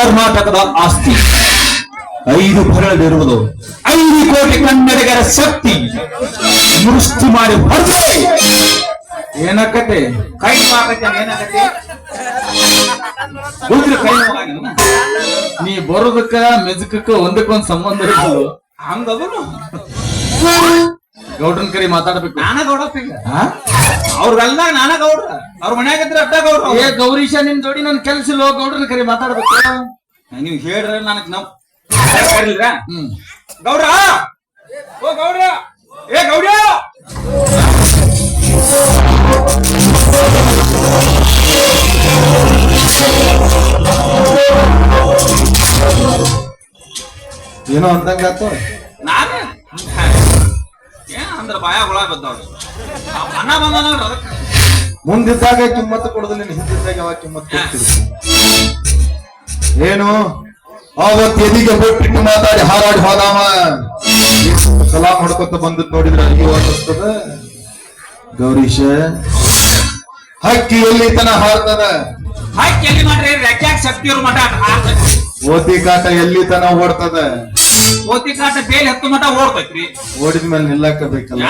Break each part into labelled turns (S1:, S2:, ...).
S1: ಕರ್ನಾಟಕದ ಆಸ್ತಿ. ಐದು ಭರಳಿರುವುದು ಐದು ಕೋಟಿ ಕನ್ನಡಿಗರ ಶಕ್ತಿ. ದುರುಸ್ತಿ ಮಾಡಿ ಹೊರಗೆ
S2: ಏನಕತೆ
S1: ಕೈ ಉಳಿದ್ರೆ ಕೈ
S2: ನೀ ಬರೋದಕ್ಕ, ಮೆಜಕಕ್ಕ ಒಂದಕ್ಕೊಂದು ಸಂಬಂಧ ಇರ್ಬೋದು
S1: ಹಂಗದನು
S2: ಗೌಡ್ರನ್ ಕರಿ ಮಾತಾಡ್ಬೇಕು.
S1: ನಾನ
S2: ಗೌಡ?
S1: ಅವ್ರಲ್ಲ ನಾನ ಗೌಡ್ರ ಅವ್ರ ಮನ್ಯಾಗ ಇದ್ರೆ ಅಡ್ಡ ಗೌಡ್ರ
S2: ಏ ಗೌರೀಶ ನಿನ್ ಜೋಡಿ ನನ್ ಕೆಲ್ಸ ಇಲ್ಲ ಗೌಡ್ರನ್ ಕರಿ ಮಾತಾಡ್ಬೇಕು.
S1: ನೀವ್ ಹೇಳ್ರ ನನಗ್ ನಮ್ ಕರಿಲ್ರ?
S2: ಹ್ಮ್
S1: ಗೌಡ್ರ! ಓ ಗೌಡ್ರ! ಏ ಗೌಡ್ರ
S2: ಏನೋ ಅಂತಂಗಾತು
S1: ನಾನೇ? ಅಂದ್ರ ಬಾಯ ಹುಳ ಬಿದ್ದವ್ರು ಅನ್ನ ಬಂದ ನೋಡ್ರಿ ಅದಕ್ಕೆ.
S2: ಮುಂದಿದ್ದಾಗ ಕಿಮ್ಮತ್ತು ಕೊಡೋದಿಲ್ಲ ನಿನ್ನ ಹಿಂದಿದ್ದಾಗ ಯಾವಾಗ ಕಿಮ್ಮತ್ತು ಕೊಡ್ತೀರಿ? ಏನು? ಅವತ್ತು ಎದಿಗೆ ಬಿಟ್ಟು ಮಾತಾಡಿ ಹಾರಾಡಿ ಹೋದಾಮ ಸಲಾಮ್ ಹೊಡ್ಕೊತ ಬಂದದ್ ನೋಡಿದ್ರೆ ಅಲ್ಲಿಗೆ ಅನ್ನಿಸ್ತದ ಗೌರೀಶ ಹಕ್ಕಿ ಎಲ್ಲಿ ತನ ಹಾರ್ತದ.
S1: ಹಕ್ಕಿ ಎಲ್ಲಿ ಮಾಡ್ರಿ ರೆಕ್ಯಾಗ ಶಕ್ತಿ ಇರೋ ಮಠ
S2: ಓತಿ ಕಾಟ ಎಲ್ಲಿ ತನ ಓಡ್ತದ?
S1: ಓತಿ ಕಾಟ ಬೇಲಿ ಹತ್ತು ಮಠ ಓಡ್ತೈತ್ರಿ.
S2: ಓಡಿದ ಮೇಲೆ ನಿಲ್ಲಕ್ಕ ಬೇಕಲ್ಲ?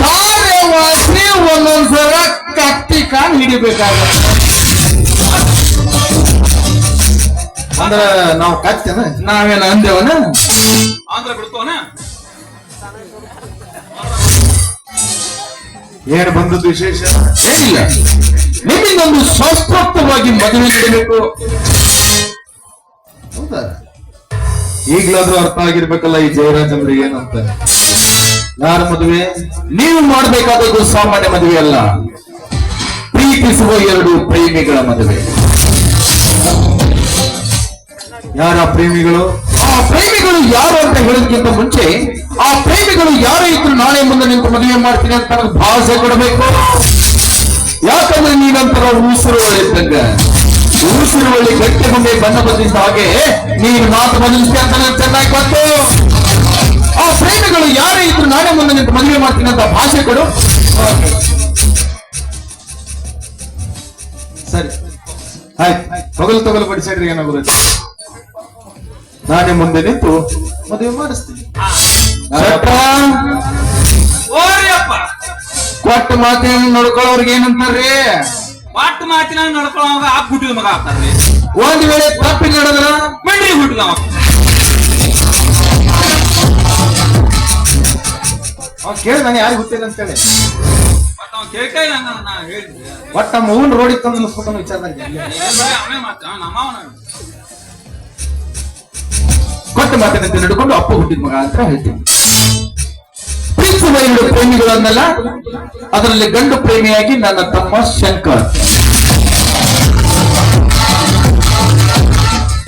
S2: ಕಾರ್ಯವಾಸಿ ಒಂದೊಂದ್ಸಲ ಕತ್ತಿ ಕಾಲ್ ಹಿಡಿಬೇಕಾಗತ್ತೆ. ಅಂದ್ರ ನಾವು ಕತ್ತೇನ ನಾವೇನ ಅಂದೇವನ?
S1: ಆಂಧ್ರ ಬಿಡ್ತವನ?
S2: ಏನ್ ಬಂದದ್ದು ವಿಶೇಷ?
S3: ಏನಿಲ್ಲ. ನಿಮಗೊಂದು ಶಾಸ್ತ್ರೋಕ್ತವಾಗಿ ಮದುವೆ ನಡೆಯಬೇಕು.
S2: ಈಗ್ಲಾದ್ರೂ ಅರ್ಥ ಆಗಿರ್ಬೇಕಲ್ಲ ಈ ಜಯರಾಜಂದ್ರಿಗೆ ಏನಂತ? ಯಾರ ಮದುವೆ?
S3: ನೀವು ಮಾಡಬೇಕಾದದ್ದು ಸಾಮಾನ್ಯ ಮದುವೆ ಅಲ್ಲ. ಪ್ರೀತಿಸುವ ಎರಡು ಪ್ರೇಮಿಗಳ ಮದುವೆ.
S2: ಯಾರ ಪ್ರೇಮಿಗಳು?
S3: ಆ ಪ್ರೇಮಿಗಳು ಯಾರು ಅಂತ ಹೇಳೋದಕ್ಕಿಂತ ಮುಂಚೆ, ಆ ಪ್ರೇಮಿಗಳು ಯಾರೇ ಇದ್ರು ನಾಳೆ ಮುಂದೆ ನಿಂತು ಮದುವೆ ಮಾಡ್ತೀನಿ ಅಂತ ನನಗೆ ಭಾಷೆ ಕೊಡಬೇಕು. ಯಾಕಂದ್ರೆ ನೀನಂತರ ಉಸಿರುವಳಿ ಇದ್ದಂಗ ಗಟ್ಟಿಗೊಂಡೆ ಬಣ್ಣ ಬದಲಿಸಿದ ಹಾಗೆ ನೀನು ಮಾತು ಬದಲಿಸಿ ಅಂತ ನನಗೆ ಚೆನ್ನಾಗಿ ಬಂತು. ಆ ಪ್ರೇಮಿಗಳು ಯಾರೇ ಇದ್ರು ನಾಳೆ ಮುಂದೆ ನಿಂತು ಮದುವೆ ಮಾಡ್ತೀನಿ ಅಂತ ಭಾಷೆ ಕೊಡು.
S2: ಸರಿ. ಆಯ್ತು. ತೊಗಲು ತೊಗಲು ಪಡಿಸಿದ್ರೆ ಏನಾಗುತ್ತೆ ನಾನೇ ಮುಂದೆ ನಿಂತು ಮದುವೆ ಮಾಡಿಸ್ತೀನಿ.
S3: ಕೊಟ್ಟ ಮಾತೇನು ನೋಡ್ಕೊಳ್ಳೋರ್ಗೆ ಏನಂತಾರ್ರಿ
S1: ಒಟ್ಟು ಮಾತಿನ ನಡ್ಕೊಳ್ಳೋವಾಗ ಆ ಹುಟ್ಟಿದ ಮಗ ಆಗ್ತಾರ್ರಿ
S3: ಒಂದ್ ವೇಳೆ ತಪ್ಪಿ ನಡೆದ್ರ?
S1: ಮಂಡಿ ಹುಟ್ಟಿದ
S2: ಅವ್ನು ಕೇಳಿ ನಾನು ಯಾರಿಗೆ ಗೊತ್ತಿಲ್ಲ ಅಂತೇಳಿ
S1: ಮತ್ತ ಅವ್ನ್ ಕೇಳ್ಕೈ ನಂಗ ನಾ ಹೇಳಿದ್ದೆ.
S2: ಒಟ್ಟ ನಮ್ಮ ಹೂನ್ ರೋಡಿಗೆ ತಂದು ವಿಚಾರದಾಗ
S1: ಏನ್ ಬರೀ ಅವನೇ ಮಾತ ನಮ್ಮವನ
S3: ಕೊಟ್ಟ ಮಾತಿನಂತೆ ನಡ್ಕೊಂಡು ಅಪ್ಪ ಹುಟ್ಟಿದ ಮಗ ಅಂತ ಹೇಳ್ತೀನಿ. ಎರಡು ಪ್ರೇಮಿಗಳನ್ನೆಲ್ಲ, ಅದರಲ್ಲಿ ಗಂಡು ಪ್ರೇಮಿಯಾಗಿ ನನ್ನ ತಮ್ಮ ಶಂಕರ್.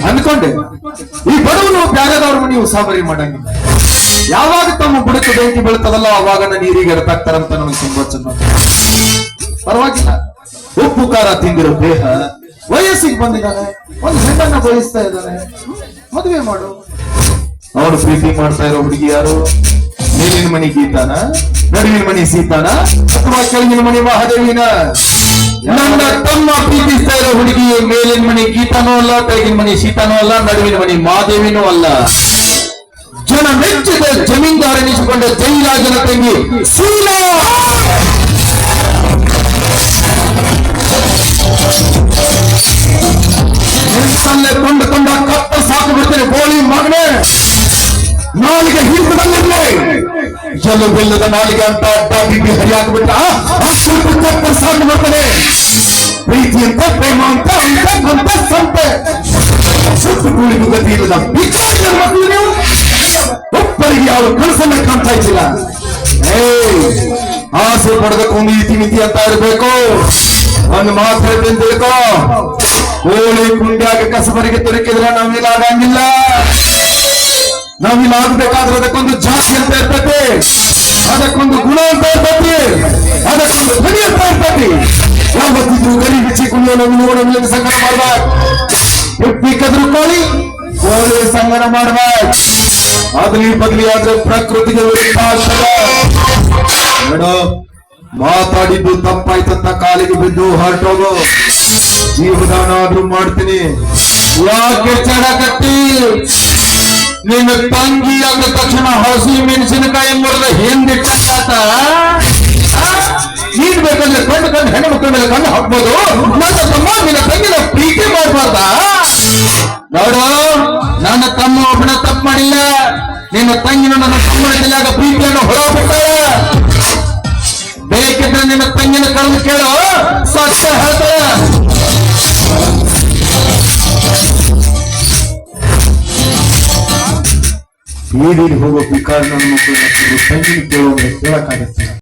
S2: ಅನ್ಕೊಂಡೆ ಈ ಬಡವನು ಬ್ಯಾಗದವ್ರ ನೀವು ಸಾಬರಿ ಮಾಡಂಗಿಲ್ಲ. ಯಾವಾಗ ತಮ್ಮ ಬುಡಕ್ಕೆ ಬೆಂಕಿ ಬೀಳ್ತದಲ್ಲ ಅವಾಗ ನೀರಿಗೆ ಎಡತಾಕ್ತಾರಂತ ನನಗೆ ತುಂಬಾ ಚೆನ್ನಾಗಿ ಪರವಾಗಿಲ್ಲ. ಉಪ್ಪು, ಖಾರ ತಿಂದಿರೋ ದೇಹ ವಯಸ್ಸಿಗೆ ಬಂದಿದ್ದಾನೆ. ಒಂದು ಹೆಣ್ಣನ್ನ ಬಯಸ್ತಾ ಇದ್ದಾನೆ. ಮದುವೆ ಮಾಡು. ಅವರು ಪ್ರೀತಿ ಮಾಡ್ತಾ ಇರೋ ಹುಡುಗಿ ಯಾರು? ಮೇಲಿನ ಮನಿ ಗೀತಾನ ನಡುವಿನ ಮನಿ ಸೀತಾನ, ಅಥವಾ ಕೆಳಗಿನ ಮನಿ ಮಹಾದೇವಿನ?
S3: ನನ್ನ ತಮ್ಮ ಪ್ರೀತಿಸ್ತಾ ಇರೋ ಹುಡುಗಿ ಮೇಲಿನ ಮನೆ ಗೀತಾನೂ ಅಲ್ಲ ಕೆಳಗಿನ ಮನಿ ಸೀತಾನೂ ಅಲ್ಲ ನಡುವಿನ ಮನಿ ಮಹಾದೇವಿನೂ ಅಲ್ಲ. ಜನ ಮೆಚ್ಚಿದ ಜಮೀನ್ದಾರ ಎನಿಸಿಕೊಂಡ ಜೈರಾಜನ ತಂಗಿ ಶೀಲಾ ಕೊಂಡ ಕೊಂಡುಕೊಂಡ ಕಪ್ಪ ಸಾಕು ಬಿಡ್ತೇನೆ ಗೋಳಿ ಮಗನೇ! ನಾಲಿಗೆ ಹಿಡಿದಲ್ಲಿರ್ಲಿ ಜಲ್ಲು ಬೆಲ್ಲದ ನಾಲಿಗೆ ಅಂತ ಅಡ್ಡ ಬಿಬ್ಬಿ ಹರಿಯಾಕ್ಬಿಟ್ಟ ಅಷ್ಟು ಕಪ್ಪ ಸಾಕು ಬಿಡ್ತಾನೆ ಪ್ರೀತಿ ಅಂತ ಪ್ರೇಮ ಅಂತ ಅಂತ ಅಂತ ಸಂತೆ. ಸುತ್ತು ಕೂಳಿಗೂ ಗತಿ ವಿಚಾರ ಮಕ್ಕಳು ನೀವು? ಒಬ್ಬರಿಗೆ ಯಾವ ಕನಸನ್ನ ಕಾಣ್ತಾ ಇದ್ದಿಲ್ಲ. ಆಸೆ ಪಡೆದಕ್ಕೊಂದು ಇತಿ ಮಿತಿ ಅಂತ ಇರಬೇಕು. ಒಂದು ಮಾತು ಹೇಳ್ತೀನಿ ತಿಳ್ಕೋ ಕೋಳಿ ಕುಂಡ್ಯಾಗ ಕಸಬರಿಗೆ ದೊರಕಿದ್ರೆ ನಾವಿಲ್ಲ ಆಗಂಗಿಲ್ಲ ನಾವಿಲ್ಲ ಆಗ್ಬೇಕಾದ್ರೆ ಅದಕ್ಕೊಂದು ಜಾತಿ ಅಂತ ಇರ್ತತಿ. ಅದಕ್ಕೊಂದು ಗುಣ ಅಂತ ಇರ್ತೈತಿ. ಅದಕ್ಕೊಂದು ಧ್ವನಿ ಅಂತ ಇರ್ತತಿ. ಯಾವತ್ತಿದ್ರು ಗರಿ ಬಿಚ್ಚಿ ನಾವು ನೋಡೋ ಸಂಗಡ ಮಾಡ್ಬೇಕು ಎಪ್ಪಿ ಕದ್ರು ಕೋಳಿ ಕೋಳಿ ಸಂಗಡ ಮಾಡ್ಬೇಕು ಅದ್ರಿ ಬದಲಿ ಆದ್ರೆ ಪ್ರಕೃತಿಗೆ ಮಾತಾಡಿದ್ದು ತಪ್ಪಾಯ್ತಂತ ಕಾಲಿಗೆ ಬಿದ್ದು ಹೊರಟೋಗು. ಜೀವದಾನ ಆದ್ರೂ ಮಾಡ್ತೀನಿ. ಯಾಕೆ ಚಡಕತ್ತಿ? ನಿನ್ನ ತಂಗಿ ಅಂದ ತಕ್ಷಣ ಹಸಿ ಮೆಣಸಿನಕಾಯಿ ಮುರಿದ ಹಿಂದಿಟ್ಟಾತ ನೀನ್ ಬೇಕಂದ್ರೆ ಕಂಡು ಕಂಡು ಹೆಣ್ಣು ಮಕ್ಕಳ ಮೇಲೆ ಕಣ್ಣು ಹಾಕ್ಬೋದು. ನನ್ನ ತಮ್ಮ ನಿನ್ನ ತಂಗಿನ ಪ್ರೀತಿ ಮಾಡಬಾರ್ದ? ನೋಡು, ನನ್ನ ತಮ್ಮ ಒಬ್ಬನ ತಪ್ಪು ಮಾಡಿಲ್ಲ. ನಿನ್ನ ತಂಗಿನ ನನ್ನ ತಮ್ಮನ ತಲೆಯಾಗ ಪ್ರೀತಿಯನ್ನು ಹೊರಬಿಟ್ಟಾಳ ಬೇಕಿದ್ರೆ ನಿನ್ನ ತಂಗಿನ ಕಳೆದು ಕೇಳೋ. ಸತ್ಯ ಹೇಳ್ತಾಳ. ಬೀದಿಗೆ ಹೋಗೋ ಪಿಕಾರ್ ನನ್ನ ಮಕ್ಕಳನ್ನ ಕೇಳೋ ಕೇಳುವಂತ ಕೇಳಕ್ಕಾಗತ್ತೆ.